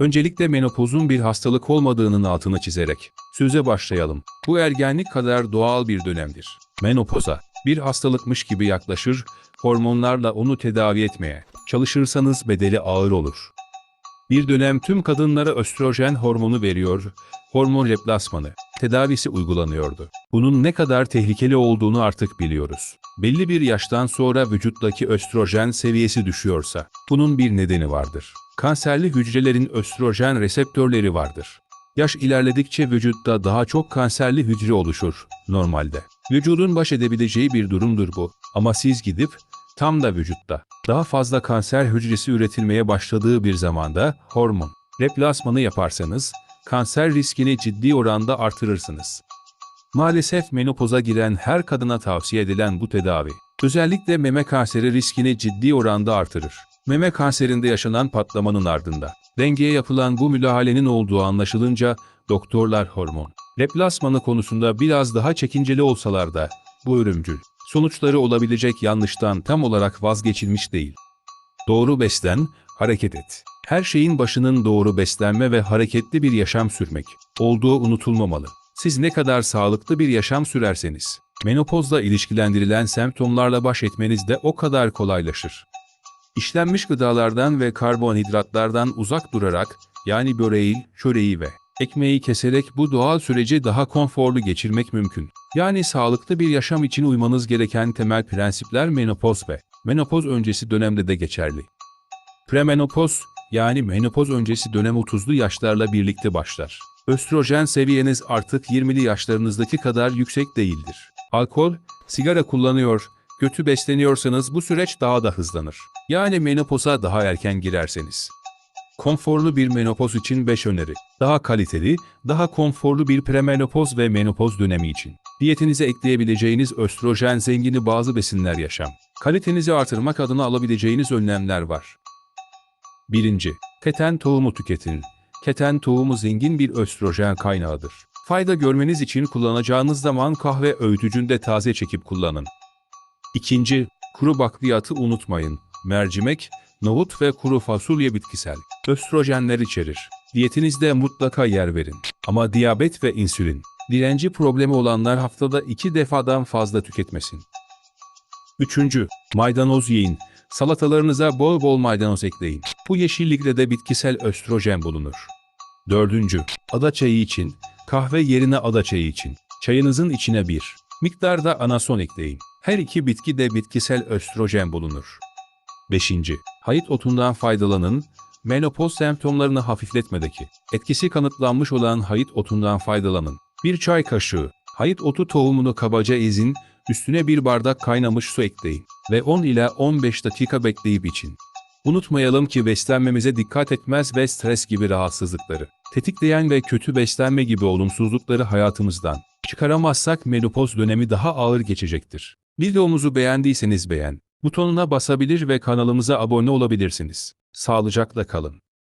Öncelikle menopozun bir hastalık olmadığının altını çizerek söze başlayalım. Bu ergenlik kadar doğal bir dönemdir. Menopoza bir hastalıkmış gibi yaklaşır, hormonlarla onu tedavi etmeye çalışırsanız bedeli ağır olur. Bir dönem tüm kadınlara östrojen hormonu veriyor, hormon replasmanı, tedavisi uygulanıyordu. Bunun ne kadar tehlikeli olduğunu artık biliyoruz. Belli bir yaştan sonra vücuttaki östrojen seviyesi düşüyorsa, bunun bir nedeni vardır. Kanserli hücrelerin östrojen reseptörleri vardır. Yaş ilerledikçe vücutta daha çok kanserli hücre oluşur normalde. Vücudun baş edebileceği bir durumdur bu. Ama siz gidip tam da vücutta daha fazla kanser hücresi üretilmeye başladığı bir zamanda hormon replasmanı yaparsanız kanser riskini ciddi oranda artırırsınız. Maalesef menopoza giren her kadına tavsiye edilen bu tedavi, özellikle meme kanseri riskini ciddi oranda artırır. Meme kanserinde yaşanan patlamanın ardında, dengeye yapılan bu müdahalenin olduğu anlaşılınca, doktorlar hormon, replasmanı konusunda biraz daha çekinceli olsalar da, bu ölümcül, sonuçları olabilecek yanlıştan tam olarak vazgeçilmiş değil. Doğru beslen, hareket et. Her şeyin başının doğru beslenme ve hareketli bir yaşam sürmek olduğu unutulmamalı. Siz ne kadar sağlıklı bir yaşam sürerseniz, menopozla ilişkilendirilen semptomlarla baş etmeniz de o kadar kolaylaşır. İşlenmiş gıdalardan ve karbonhidratlardan uzak durarak, yani böreği, çöreği ve ekmeği keserek bu doğal süreci daha konforlu geçirmek mümkün. Yani sağlıklı bir yaşam için uymanız gereken temel prensipler menopoz ve menopoz öncesi dönemde de geçerli. Premenopoz, yani menopoz öncesi dönem 30'lu yaşlarla birlikte başlar. Östrojen seviyeniz artık 20'li yaşlarınızdaki kadar yüksek değildir. Alkol, sigara kullanıyor, kötü besleniyorsanız bu süreç daha da hızlanır. Yani menopoza daha erken girerseniz. Konforlu bir menopoz için 5 öneri. Daha kaliteli, daha konforlu bir premenopoz ve menopoz dönemi için. Diyetinize ekleyebileceğiniz östrojen zengini bazı besinler yaşam. Kalitenizi artırmak adına alabileceğiniz önlemler var. 1. Keten tohumu tüketin. Keten tohumu zengin bir östrojen kaynağıdır. Fayda görmeniz için kullanacağınız zaman kahve öğütücünde taze çekip kullanın. 2. Kuru bakliyatı unutmayın. Mercimek, nohut ve kuru fasulye bitkisel. Östrojenler içerir. Diyetinizde mutlaka yer verin. Ama diyabet ve insülin, direnci problemi olanlar haftada iki defadan fazla tüketmesin. 3. Maydanoz yiyin. Salatalarınıza bol bol maydanoz ekleyin. Bu yeşillikte de bitkisel östrojen bulunur. 4. Ada çayı için, kahve yerine ada çayı için. Çayınızın içine bir miktarda anason ekleyin. Her iki bitki de bitkisel östrojen bulunur. 5. Hayıt otundan faydalanın. Menopoz semptomlarını hafifletmedeki etkisi kanıtlanmış olan hayıt otundan faydalanın. Bir çay kaşığı hayıt otu tohumunu kabaca ezin, üstüne bir bardak kaynamış su ekleyin ve 10 ila 15 dakika bekleyip için. Unutmayalım ki beslenmemize dikkat etmez ve stres gibi rahatsızlıkları, tetikleyen ve kötü beslenme gibi olumsuzlukları hayatımızdan çıkaramazsak menopoz dönemi daha ağır geçecektir. Videomuzu beğendiyseniz beğen butonuna basabilir ve kanalımıza abone olabilirsiniz. Sağlıcakla kalın.